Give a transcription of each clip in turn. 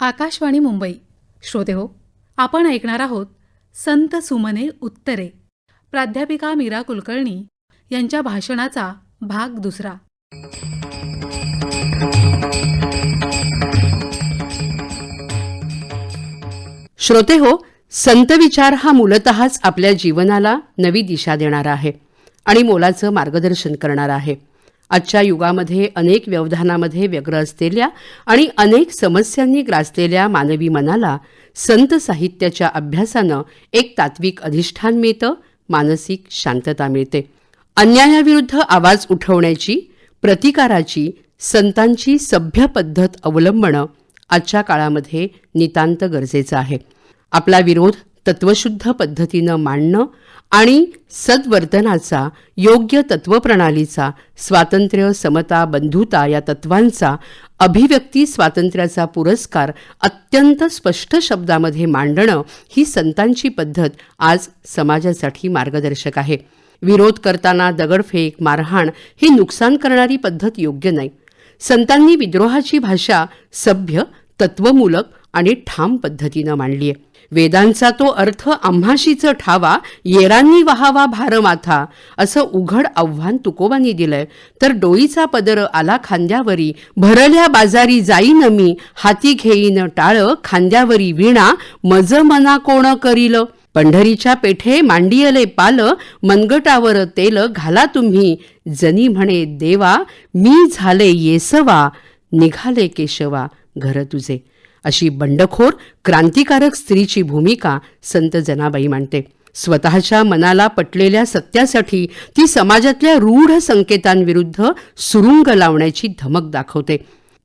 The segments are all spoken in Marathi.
आकाशवाणी मुंबई. श्रोते हो आपण ऐकणार आहोत संत सुमने उत्तरे. प्राध्यापिका मीरा कुलकर्णी यांच्या भाषणाचा भाग दुसरा. श्रोते हो संत विचार हा मूलतःच आपल्या जीवनाला नवी दिशा देणारा आहे आणि मोलाचं मार्गदर्शन करणारा आहे. आजच्या युगामध्ये अनेक व्यवधानामध्ये व्यग्र असलेल्या आणि अनेक समस्यांनी ग्रासलेल्या मानवी मनाला संत साहित्याच्या अभ्यासानं एक तात्विक अधिष्ठान मिळतं मानसिक शांतता मिळते. अन्यायाविरुद्ध आवाज उठवण्याची प्रतिकाराची संतांची सभ्य पद्धत अवलंबणं आजच्या काळामध्ये नितांत गरजेचं आहे. आपला विरोध तत्वशुद्ध पद्धतीनं मांडणं आणि सद्वर्तनाचा योग्य तत्वप्रणालीचा स्वातंत्र्य समता बंधुता या तत्वांचा अभिव्यक्ती स्वातंत्र्याचा पुरस्कार अत्यंत स्पष्ट शब्दामध्ये मांडणं ही संतांची पद्धत आज समाजासाठी मार्गदर्शक आहे. विरोध करताना दगडफेक मारहाण ही नुकसान करणारी पद्धत योग्य नाही. संतांनी विद्रोहाची भाषा सभ्य तत्वमूलक आणि ठाम पद्धतीनं मांडली आहे वेदांचा तो अर्थ आम्हाशीच ठावा येरांनी वहावा भारमाथा असं उघड आव्हान तुकोबांनी दिलंय. तर डोईचा पदर आला खांद्यावरी भरल्या बाजारी जाईन मी हाती घेईन टाळ खांद्यावरी विणा मज मना कोण करील? पंढरीच्या पेठे मांडियले पाल मनगटावर तेल घाला तुम्ही. जनी म्हणे देवा मी झाले येसवा निघाले केशवा घर तुझे. अशी बंडखोर क्रांतिकारक स्त्रीची भूमिका संत जनाबाई मांडते. स्वतःच्या मनाला पटलेल्या सत्यासाठी ती समाजातल्या रूढ संकेतांविरुद्ध सुरुंग लावण्याची धमक दाखवते.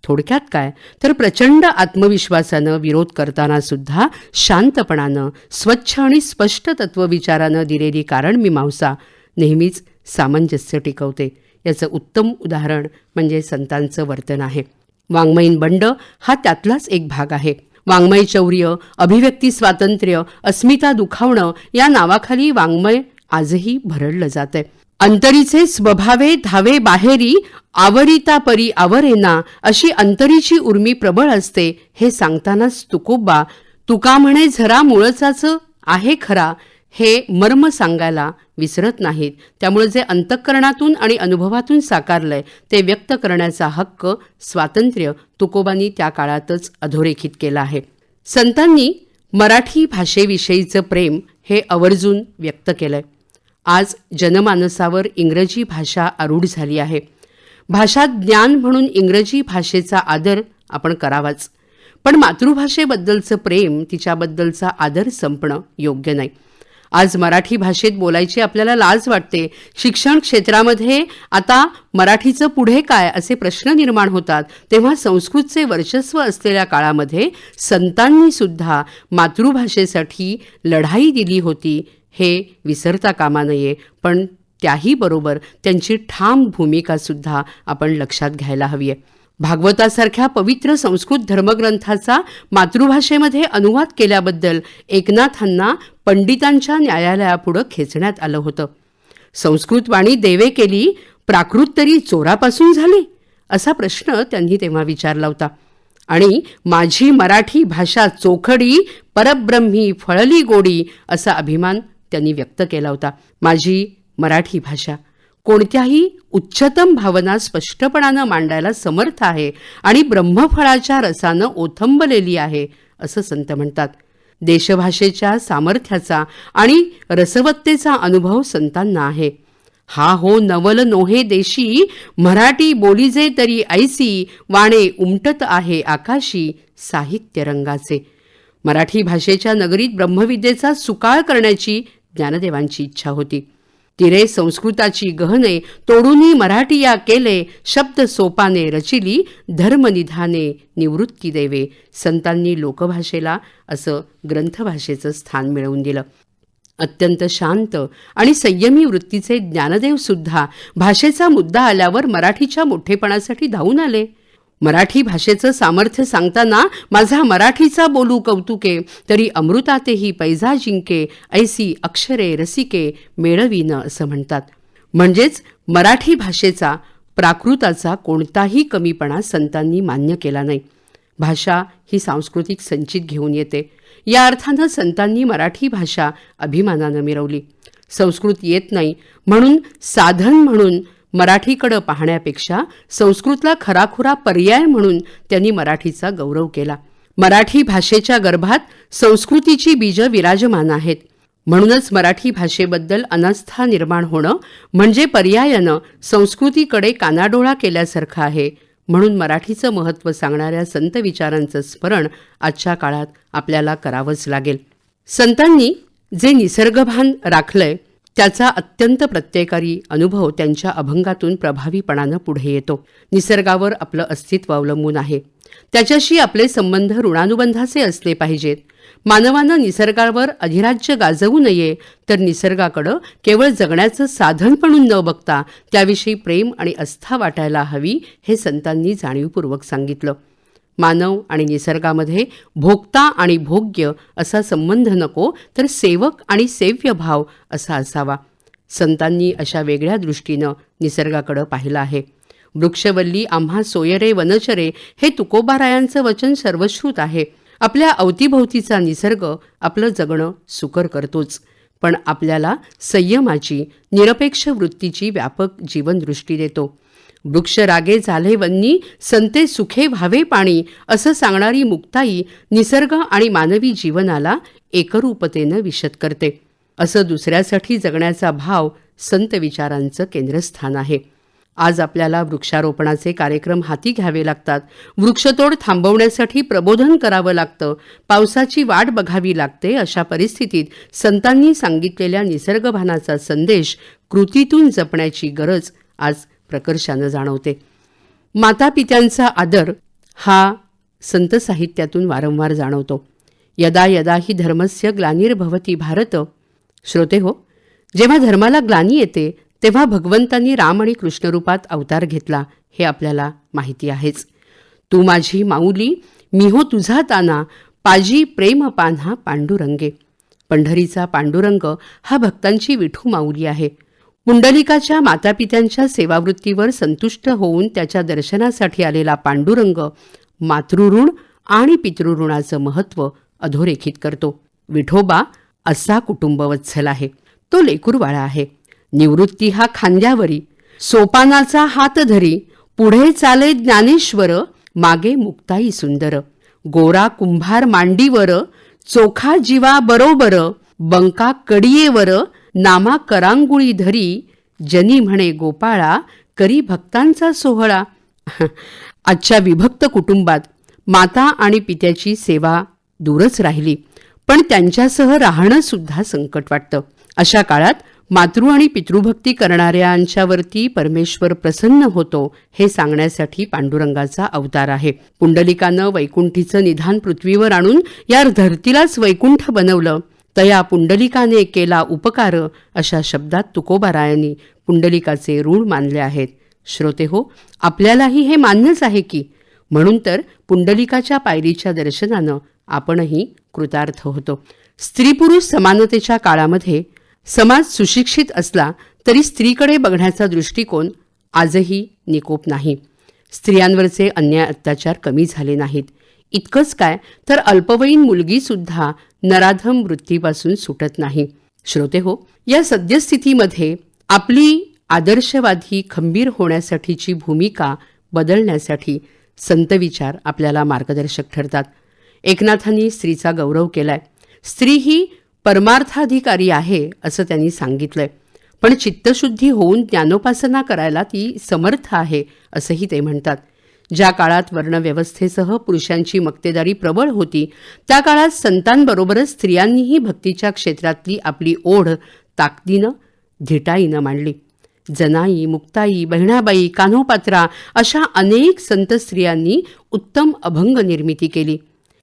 थोडक्यात काय? तर प्रचंड आत्मविश्वासानं विरोध करताना सुद्धा शांतपणानं स्वच्छ आणि स्पष्ट तत्वविचारानं दिलेली कारण मीमांसा नेहमीच सामंजस्य टिकवते. याचं उत्तम उदाहरण म्हणजे संतांचं वर्तन आहे. वाङ्मयीन बंड हा त्यातलाच एक भाग आहे. वाङ्मय चौर्य अभिव्यक्ती स्वातंत्र्य अस्मिता दुखावणं या नावाखाली वाङ्मय आजही भरडलं जातंय. अंतरीचे स्वभावे धावे बाहेरी आवरिता परी आवरेना अशी अंतरीची उर्मी प्रबळ असते हे सांगतानाच तुकोबा तुका म्हणे झरा मुळचाच आहे खरा हे मर्म सांगायला विसरत नाहीत. त्यामुळे जे अंतःकरणातून आणि अनुभवातून साकारलंय ते व्यक्त करण्याचा हक्क स्वातंत्र्य तुकोबांनी त्या काळातच अधोरेखित केलं आहे. संतांनी मराठी भाषेविषयीचं प्रेम हे आवर्जून व्यक्त केलंय. आज जनमानसावर इंग्रजी भाषा आरूढ झाली आहे. भाषा ज्ञान म्हणून इंग्रजी भाषेचा आदर आपण करावाच. पण मातृभाषेबद्दलचं प्रेम तिच्याबद्दलचा आदर संपणं योग्य नाही. आज मराठी भाषेत बोलायची आपल्याला लाज वाटते. शिक्षण क्षेत्रामध्ये आता मराठीचं पुढे काय असे प्रश्न निर्माण होतात. तेव्हा संस्कृतचे वर्चस्व असलेल्या काळामध्ये संतांनी सुद्धा मातृभाषेसाठी लढाई दिली होती. हे विसरता कामा नये. पण त्याही बरोबर त्यांची ठाम भूमिकासुद्धा आपण लक्षात घ्यायला हवी आहे भागवतासारख्या पवित्र संस्कृत धर्मग्रंथाचा मातृभाषेमध्ये अनुवाद केल्याबद्दल एकनाथांना पंडितांच्या न्यायालयापुढं खेचण्यात आलं होतं. संस्कृत वाणी देवे केली प्राकृत तरी चोरापासून झाली? असा प्रश्न त्यांनी तेव्हा विचारला होता. आणि माझी मराठी भाषा चोखडी परब्रह्मी फळली गोडी असा अभिमान त्यांनी व्यक्त केला होता. माझी मराठी भाषा कोणत्याही उच्चतम भावना स्पष्टपणानं मांडायला समर्थ आहे आणि ब्रह्मफळाच्या रसानं ओथंबलेली आहे असं संत म्हणतात. देशभाषेच्या सामर्थ्याचा आणि रसवत्तेचा अनुभव संतांना आहे. हा हो नवल नोहे देशी मराठी बोलीजे तरी ऐसी वाणे उमटत आहे आकाशी साहित्य रंगाचे मराठी भाषेच्या नगरीत ब्रह्मविद्येचा सुकाळ करण्याची ज्ञानदेवांची इच्छा होती. तिरे संस्कृताची गहने तोडूनी मराठीया केले शब्द सोपाने रचिली धर्मनिधाने निवृत्ती देवे. संतांनी लोकभाषेला असं ग्रंथभाषेचं स्थान मिळवून दिलं. अत्यंत शांत आणि संयमी वृत्तीचे ज्ञानदेव सुद्धा भाषेचा मुद्दा आल्यावर मराठीच्या मोठेपणासाठी धावून आले. मराठी भाषेचं सामर्थ्य सांगताना माझा मराठीचा बोलू कौतुके तरी अमृतातेही पैजा जिंके ऐसी अक्षरे रसिके मेळवीन असं म्हणतात. म्हणजेच मराठी भाषेचा प्राकृताचा कोणताही कमीपणा संतांनी मान्य केला नाही. भाषा ही सांस्कृतिक संचित घेऊन येते. या अर्थानं संतांनी मराठी भाषा अभिमानानं मिरवली. संस्कृत येत नाही म्हणून साधन म्हणून मराठीकडं पाहण्यापेक्षा संस्कृतला खराखुरा पर्याय म्हणून त्यांनी मराठीचा गौरव केला. मराठी भाषेच्या गर्भात संस्कृतीची बीजं विराजमान आहेत. म्हणूनच मराठी भाषेबद्दल अनास्था निर्माण होणं म्हणजे पर्यायानं संस्कृतीकडे कानाडोळा केल्यासारखं आहे. म्हणून मराठीचं महत्त्व सांगणाऱ्या संत विचारांचं स्मरण आजच्या काळात आपल्याला करावंच लागेल. संतांनी जे निसर्गभान राखलंय त्याचा अत्यंत प्रत्ययकारी अनुभव त्यांच्या अभंगातून प्रभावीपणानं पुढे येतो. निसर्गावर आपलं अस्तित्व अवलंबून आहे. त्याच्याशी आपले संबंध ऋणानुबंधाचे असले पाहिजेत. मानवानं निसर्गावर अधिराज्य गाजवू नये तर निसर्गाकडं केवळ जगण्याचं साधन म्हणून न बघता त्याविषयी प्रेम आणि आस्था वाटायला हवी हे संतांनी जाणीवपूर्वक सांगितलं. मानव आणि निसर्गामध्ये भोक्ता आणि भोग्य असा संबंध नको तर सेवक आणि सेव्य भाव असा असावा. संतांनी अशा वेगळ्या दृष्टीनं निसर्गाकडं पाहिलं आहे. वृक्षवल्ली आम्हा सोयरे वनचरे हे तुकोबारायांचं वचन सर्वश्रुत आहे. आपल्या अवतीभोवतीचा निसर्ग आपलं जगणं सुकर करतोच. पण आपल्याला संयमाची निरपेक्ष वृत्तीची व्यापक जीवनदृष्टी देतो. वृक्ष रागे झाले वन्नी संते सुखे व्हावे पाणी असं सांगणारी मुक्ताई निसर्ग आणि मानवी जीवनाला एकरूपतेनं विशद करते. असं दुसऱ्यासाठी जगण्याचा भाव संत विचारांचं केंद्रस्थान आहे. आज आपल्याला वृक्षारोपणाचे कार्यक्रम हाती घ्यावे लागतात. वृक्षतोड थांबवण्यासाठी प्रबोधन करावं लागतं. पावसाची वाट बघावी लागते अशा परिस्थितीत संतांनी सांगितलेल्या निसर्गभानाचा संदेश कृतीतून जपण्याची गरज आज प्रकर्षानं जाणवते. मातापित्यांचा आदर हा संत साहित्यातून वारंवार जाणवतो. यदा यदा ही धर्मस्य ग्लानिर्भवती भारत. श्रोते हो जेव्हा धर्माला ग्लानी येते तेव्हा भगवंतांनी राम आणि कृष्णरूपात अवतार घेतला हे आपल्याला माहिती आहेच. तू माझी माऊली मी हो तुझा ताना पाजी प्रेम पान्हा पांडुरंगे. पंढरीचा पांडुरंग हा भक्तांची विठू माऊली आहे. पुंडलिकाच्या मातापित्यांच्या सेवावृत्तीवर संतुष्ट होऊन त्याच्या दर्शनासाठी आलेला पांडुरंग मातृऋण आणि पितृऋणाचं महत्त्व अधोरेखित करतो. विठोबा असा कुटुंबवत्सल आहे. तो लेकुरवाळा आहे. निवृत्ती हा खांद्यावरी. सोपानाचा हात धरी. पुढे चाले ज्ञानेश्वर. मागे मुक्ताई सुंदर. गोरा कुंभार मांडीवर. चोखा जीवा बरोबर. बंका कडियेवर. नामा करांगुळी धरी जनी म्हणे गोपाळा करी भक्तांचा सोहळा. आजच्या विभक्त कुटुंबात माता आणि पित्याची सेवा दूरच राहिली पण त्यांच्यासह राहणं सुद्धा संकट वाटतं. अशा काळात मातृ आणि पितृभक्ती करणाऱ्यांच्यावरती परमेश्वर प्रसन्न होतो हे सांगण्यासाठी पांडुरंगाचा अवतार आहे. पुंडलिकानं वैकुंठीचं निधान पृथ्वीवर आणून या धरतीलाच वैकुंठ बनवलं. तया पुंडलिकाने केला उपकार अशा शब्दात तुकोबारायांनी पुंडलिकाचे ऋण मानले आहेत. श्रोते हो आपल्यालाही हे मान्यच आहे की म्हणून तर पुंडलिकाच्या पायरीच्या दर्शनानं आपणही कृतार्थ होतो. स्त्री पुरुष समानतेच्या काळामध्ये समाज सुशिक्षित असला तरी स्त्रीकडे बघण्याचा दृष्टिकोन आजही निकोप नाही. स्त्रियांवरचे अन्याय अत्याचार कमी झाले नाहीत. इतकंच काय तर अल्पवयीन मुलगीसुद्धा नराधम वृत्तीपासून सुटत नाही. श्रोते हो या सद्यस्थितीमध्ये आपली आदर्शवादी खंबीर होण्यासाठीची भूमिका बदलण्यासाठी संतविचार आपल्याला मार्गदर्शक ठरतात. एकनाथांनी स्त्रीचा गौरव केलाय. स्त्री ही परमार्थाधिकारी आहे असं त्यांनी सांगितलंय. पण चित्तशुद्धी होऊन ज्ञानोपासना करायला ती समर्थ आहे असंही ते म्हणतात. ज्या काळात वर्णव्यवस्थेसह पुरुषांची मक्तेदारी प्रबळ होती त्या काळात संतांबरोबरच स्त्रियांनीही भक्तीच्या क्षेत्रातली आपली ओढ ताकदीनं धिटाईनं मांडली. जनाई मुक्ताई बहिणाबाई कान्होपात्रा अशा अनेक संत स्त्रियांनी उत्तम अभंग निर्मिती केली.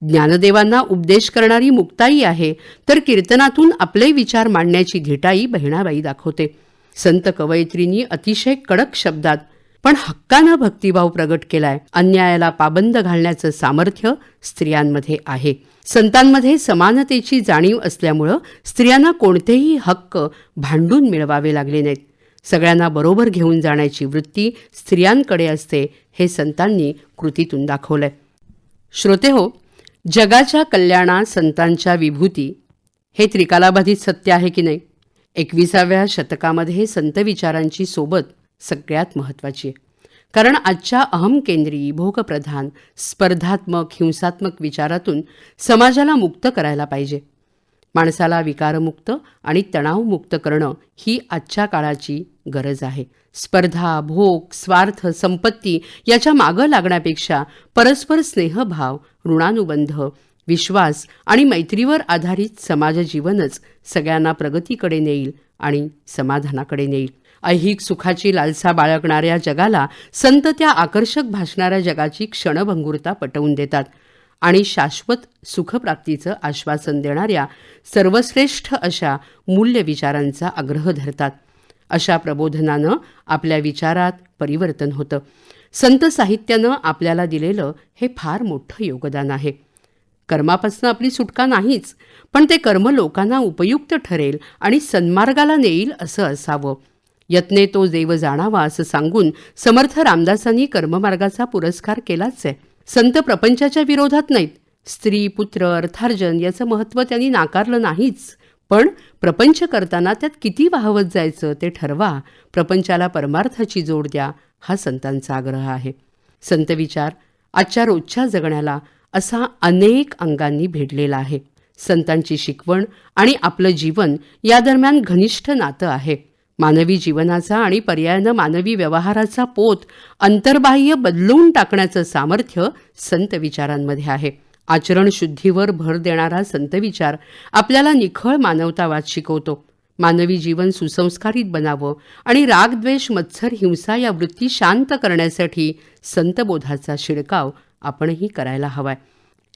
ज्ञानदेवांना उपदेश करणारी मुक्ताई आहे तर कीर्तनातून आपले विचार मांडण्याची धिटाई बहिणाबाई दाखवते. संत कवयित्रींनी अतिशय कडक शब्दात पण हक्कानं भक्तिभाव प्रगट केलाय. अन्यायाला पाबंद घालण्याचं सामर्थ्य स्त्रियांमध्ये आहे. संतांमध्ये समानतेची जाणीव असल्यामुळं स्त्रियांना कोणतेही हक्क भांडून मिळवावे लागले नाहीत. सगळ्यांना बरोबर घेऊन जाण्याची वृत्ती स्त्रियांकडे असते हे संतांनी कृतीतून दाखवलंय. श्रोते हो जगाच्या कल्याणा संतांच्या विभूती हे त्रिकालाबाधित सत्य आहे की नाही? एकविसाव्या शतकामध्ये संत विचारांची सोबत सगळ्यात महत्त्वाची आहे. कारण आजच्या अहमकेंद्री भोगप्रधान स्पर्धात्मक हिंसात्मक विचारातून समाजाला मुक्त करायला पाहिजे. माणसाला विकारमुक्त आणि तणावमुक्त करणं ही आजच्या काळाची गरज आहे. स्पर्धा भोग स्वार्थ संपत्ती याच्या मागं लागण्यापेक्षा परस्पर स्नेहभाव ऋणानुबंध विश्वास आणि मैत्रीवर आधारित समाजजीवनच सगळ्यांना प्रगतीकडे नेईल आणि समाधानाकडे नेईल. ऐहिक सुखाची लालसा बाळगणाऱ्या जगाला संत त्या आकर्षक भासणाऱ्या जगाची क्षणभंगुरता पटवून देतात आणि शाश्वत सुखप्राप्तीचं आश्वासन देणाऱ्या सर्वश्रेष्ठ अशा मूल्यविचारांचा आग्रह धरतात. अशा प्रबोधनानं आपल्या विचारात परिवर्तन होतं. संत साहित्यानं आपल्याला दिलेलं हे फार मोठं योगदान आहे. कर्मापासून आपली सुटका नाहीच पण ते कर्म लोकांना उपयुक्त ठरेल आणि सन्मार्गाला नेईल असं असावं. यत्ने तो देव जाणावा असं सांगून समर्थ रामदासांनी कर्ममार्गाचा पुरस्कार केलाच आहे. संत प्रपंचाच्या विरोधात नाहीत. स्त्री पुत्र अर्थार्जन याचं महत्त्व त्यांनी नाकारलं नाहीच. पण प्रपंच करताना त्यात किती वाहवत जायचं ते ठरवा. प्रपंचाला परमार्थाची जोड द्या हा संतांचा आग्रह आहे. संत विचार आजच्या रोजच्या जगण्याला असा अनेक अंगांनी भिडलेला आहे. संतांची शिकवण आणि आपलं जीवन या दरम्यान घनिष्ठ नातं आहे. मानवी जीवनाचा आणि पर्यायानं मानवी व्यवहाराचा पोत अंतर्बाह्य बदलून टाकण्याचं सामर्थ्य संत विचारांमध्ये आहे. आचरण शुद्धीवर भर देणारा संत विचार आपल्याला निखळ मानवतावाद शिकवतो. मानवी जीवन सुसंस्कारित बनावं आणि रागद्वेष मत्सर हिंसा या वृत्ती शांत करण्यासाठी संतबोधाचा शिडकाव आपणही करायला हवाय.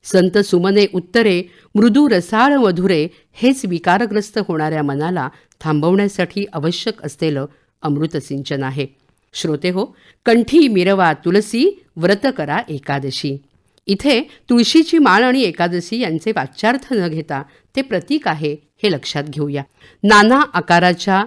संत सुमने उत्तरे मृदू रसाळ मधुरे हेच विकारग्रस्त होणाऱ्या मनाला थांबवण्यासाठी आवश्यक असलेलं अमृतसिंचन आहे. श्रोते हो कंठी मिरवा तुलसी व्रत करा एकादशी. इथे तुळशीची माळ आणि एकादशी यांचे वाच्यार्थ न घेता ते प्रतीक आहे हे लक्षात घेऊया. नाना आकाराच्या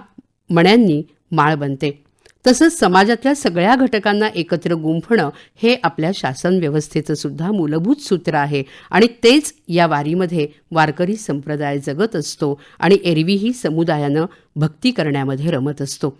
मण्यांनी माळ बनते. तसंच समाजातल्या सगळ्या घटकांना एकत्र गुंफणं हे आपल्या शासन व्यवस्थेचं सुद्धा मूलभूत सूत्र आहे. आणि तेच या वारीमध्ये वारकरी संप्रदाय जगत असतो आणि एरवीही समुदायानं भक्ती करण्यामध्ये रमत असतो.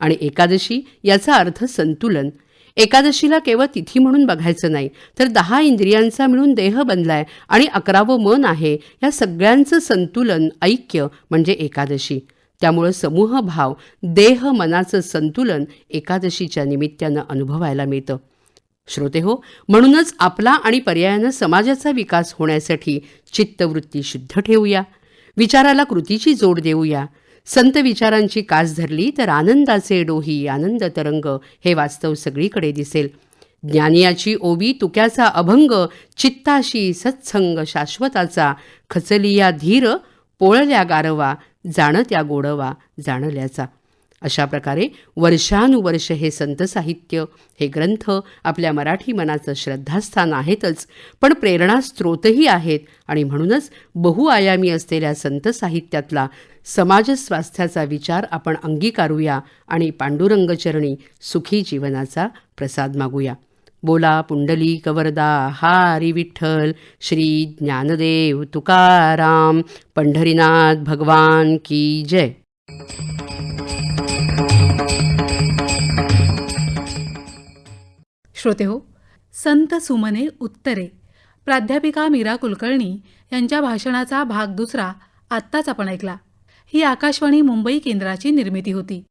आणि एकादशी याचा अर्थ संतुलन. एकादशीला केवळ तिथी म्हणून बघायचं नाही तर दहा इंद्रियांचा मिळून देह बनलाय आणि अकरावं मन आहे. या सगळ्यांचं संतुलन ऐक्य म्हणजे एकादशी. त्यामुळं समूहभाव देह मनाचं संतुलन एकादशीच्या निमित्तानं अनुभवायला मिळतं. श्रोते हो म्हणूनच आपला आणि पर्यायानं समाजाचा विकास होण्यासाठी चित्तवृत्ती शुद्ध ठेवूया. विचाराला कृतीची जोड देऊया. संत विचारांची कास धरली तर आनंदाचे डोही आनंद तरंग हे वास्तव सगळीकडे दिसेल. ज्ञानियाची ओबी तुक्याचा अभंग चित्ताशी सत्संग शाश्वताचा खचलिया धीर पोळल्या गारवा जाणं त्या गोडवा जाणल्याचा. अशा प्रकारे वर्षानुवर्ष हे संत साहित्य हे ग्रंथ आपल्या मराठी मनाचं श्रद्धास्थान आहेतच पण प्रेरणास्त्रोतही आहेत आणि म्हणूनच बहुआयामी असलेल्या संत साहित्यातला समाजस्वास्थ्याचा विचार आपण अंगीकारूया आणि पांडुरंगचरणी सुखी जीवनाचा प्रसाद मागूया. बोला पुंडली कवरदा हारी विठ्ठल श्री ज्ञानदेव तुकाराम पंढरीनाथ भगवान की जय. श्रोते हो संत सुमने उत्तरे. प्राध्यापिका मीरा कुलकर्णी यांच्या भाषणाचा भाग दुसरा आत्ताच आपण ऐकला. ही आकाशवाणी मुंबई केंद्राची निर्मिती होती.